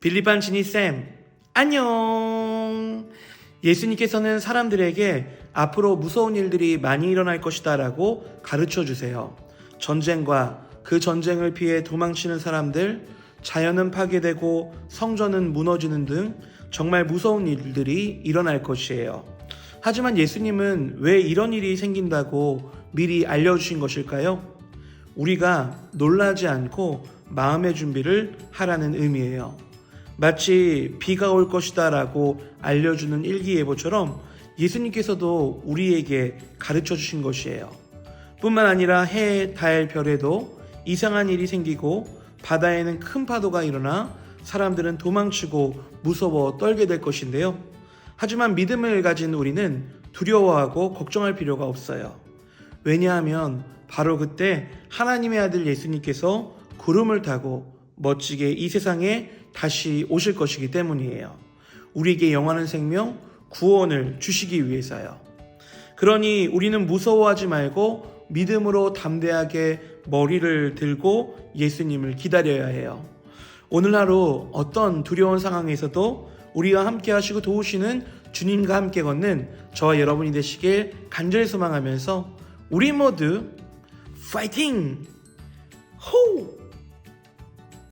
빌리반 지니쌤, 안녕! 예수님께서는 사람들에게 앞으로 무서운 일들이 많이 일어날 것이다 라고 가르쳐 주세요. 전쟁과 그 전쟁을 피해 도망치는 사람들, 자연은 파괴되고 성전은 무너지는 등 정말 무서운 일들이 일어날 것이에요. 하지만 예수님은 왜 이런 일이 생긴다고 미리 알려주신 것일까요? 우리가 놀라지 않고 마음의 준비를 하라는 의미예요. 마치 비가 올 것이다 라고 알려주는 일기예보처럼 예수님께서도 우리에게 가르쳐 주신 것이에요. 뿐만 아니라 해, 달, 별에도 이상한 일이 생기고 바다에는 큰 파도가 일어나 사람들은 도망치고 무서워 떨게 될 것인데요. 하지만 믿음을 가진 우리는 두려워하고 걱정할 필요가 없어요. 왜냐하면 바로 그때 하나님의 아들 예수님께서 구름을 타고 멋지게 이 세상에 다시 오실 것이기 때문이에요. 우리에게 영원한 생명, 구원을 주시기 위해서요. 그러니 우리는 무서워하지 말고 믿음으로 담대하게 머리를 들고 예수님을 기다려야 해요. 오늘 하루 어떤 두려운 상황에서도 우리와 함께 하시고 도우시는 주님과 함께 걷는 저와 여러분이 되시길 간절히 소망하면서 우리 모두 파이팅! 호!